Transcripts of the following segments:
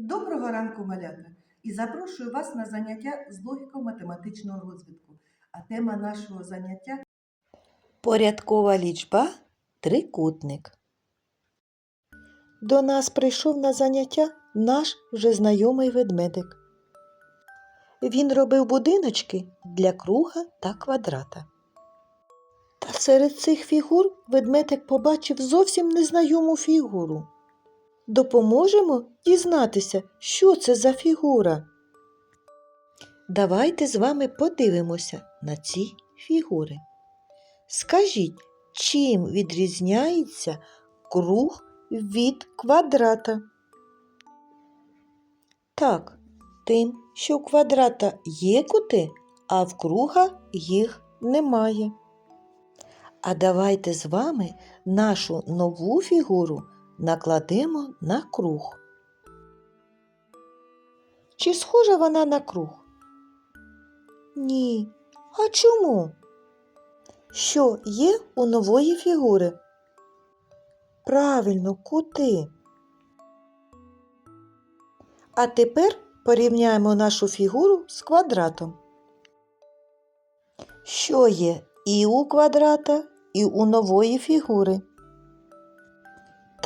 Доброго ранку, малята! І запрошую вас на заняття з логіко-математичного розвитку. А тема нашого заняття Порядкова лічба трикутник. До нас прийшов на заняття наш вже знайомий ведмедик. Він робив будиночки для круга та квадрата. Та серед цих фігур ведмедик побачив зовсім незнайому фігуру. Допоможемо дізнатися, що це за фігура. Давайте з вами подивимося на ці фігури. Скажіть, чим відрізняється круг від квадрата? Так, тим, що у квадрата є кути, а в круга їх немає. А давайте з вами нашу нову фігуру накладемо на круг. Чи схожа вона на круг? Ні. А чому? Що є у нової фігури? Правильно, кути. А тепер порівняємо нашу фігуру з квадратом. Що є і у квадрата, і у нової фігури?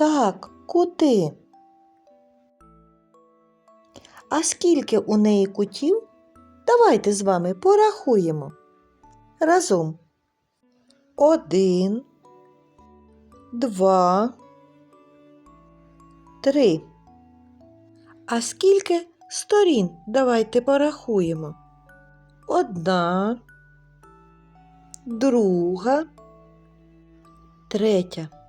Так, кути. А скільки у неї кутів? Давайте з вами порахуємо. Разом. Один, два, три. А скільки сторін давайте порахуємо? Одна, друга, третя.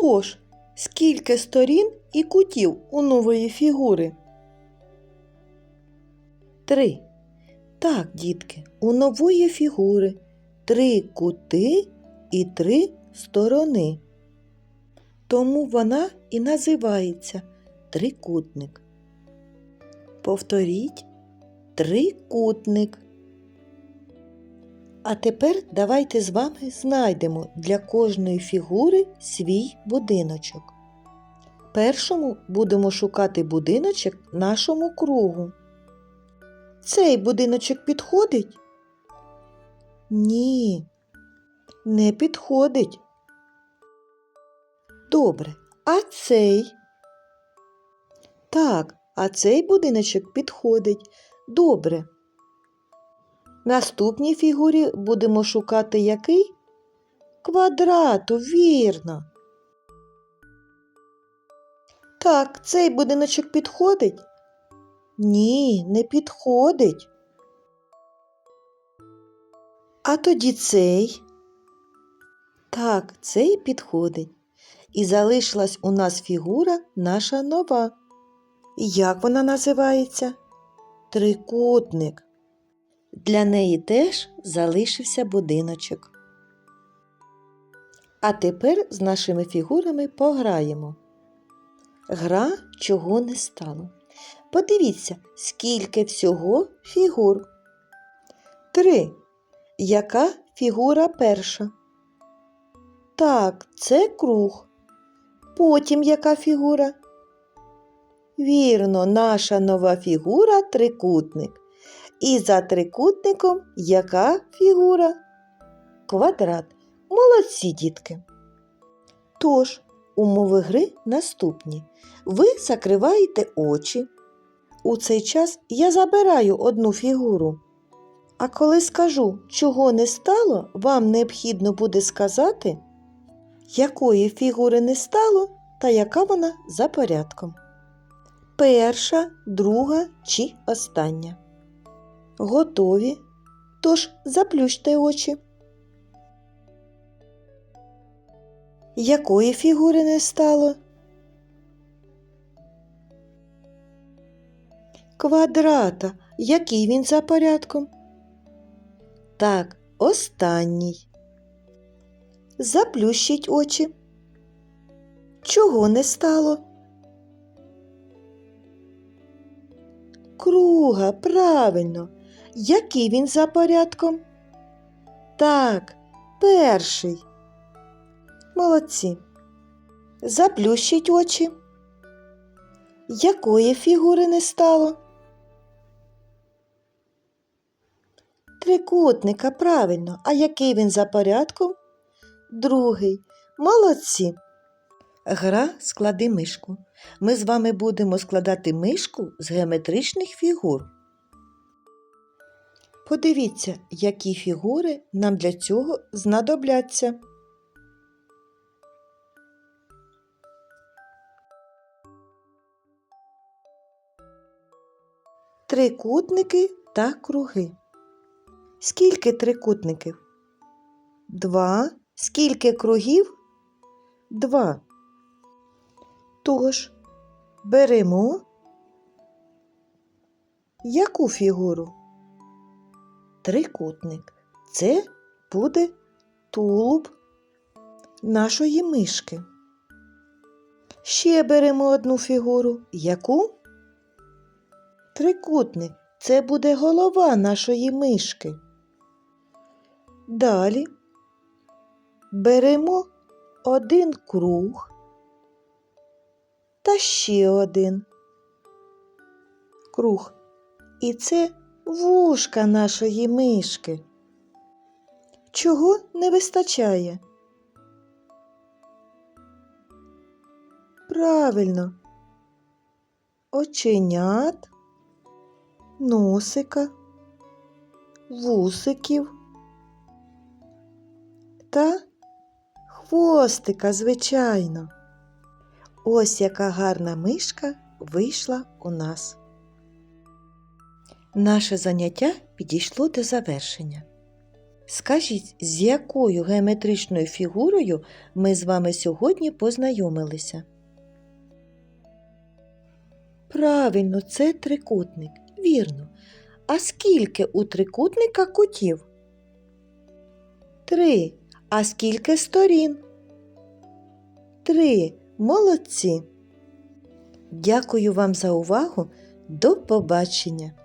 Тож, скільки сторін і кутів у нової фігури? Три. Так, дітки, у нової фігури три кути і три сторони. Тому вона і називається трикутник. Повторіть трикутник. А тепер давайте з вами знайдемо для кожної фігури свій будиночок. Першому будемо шукати будиночок нашому кругу. Цей будиночок підходить? Ні, не підходить. Добре, а цей? Так, а цей будиночок підходить. Добре. Наступній фігурі будемо шукати який? Квадрату, вірно. Так, цей будиночок підходить? Ні, не підходить. А тоді цей. Так, цей підходить. І залишилась у нас фігура наша нова. Як вона називається? Трикутник. Для неї теж залишився будиночок. А тепер з нашими фігурами пограємо. Гра чого не стало. Подивіться, скільки всього фігур. Три. Яка фігура перша? Так, це круг. Потім яка фігура? Вірно, наша нова фігура трикутник. І за трикутником яка фігура? Квадрат. Молодці, дітки. Тож, умови гри наступні. Ви закриваєте очі. У цей час я забираю одну фігуру. А коли скажу, чого не стало, вам необхідно буде сказати, якої фігури не стало та яка вона за порядком. Перша, друга чи остання. Готові? Тож заплющте очі. Якої фігури не стало? Квадрата. Який він за порядком? Так, останній. Заплющіть очі. Чого не стало? Круга, правильно. Який він за порядком? Так, перший. Молодці. Заплющіть очі. Якої фігури не стало? Трикутника, правильно. А який він за порядком? Другий. Молодці. Гра склади мишку. Ми з вами будемо складати мишку з геометричних фігур. Подивіться, які фігури нам для цього знадобляться. Трикутники та круги. Скільки трикутників? Два. Скільки кругів? Два. Тож, беремо яку фігуру? Трикутник. Це буде тулуб нашої мишки. Ще беремо одну фігуру. Яку? Трикутник. Це буде голова нашої мишки. Далі беремо один круг та ще один круг. І це вушка нашої мишки. Чого не вистачає? Правильно, оченят, носика, вусиків та хвостика, звичайно. Ось яка гарна мишка вийшла у нас. Наше заняття підійшло до завершення. Скажіть, з якою геометричною фігурою ми з вами сьогодні познайомилися? Правильно, це трикутник. Вірно. А скільки у трикутника кутів? Три. А скільки сторін? Три. Молодці. Дякую вам за увагу. До побачення!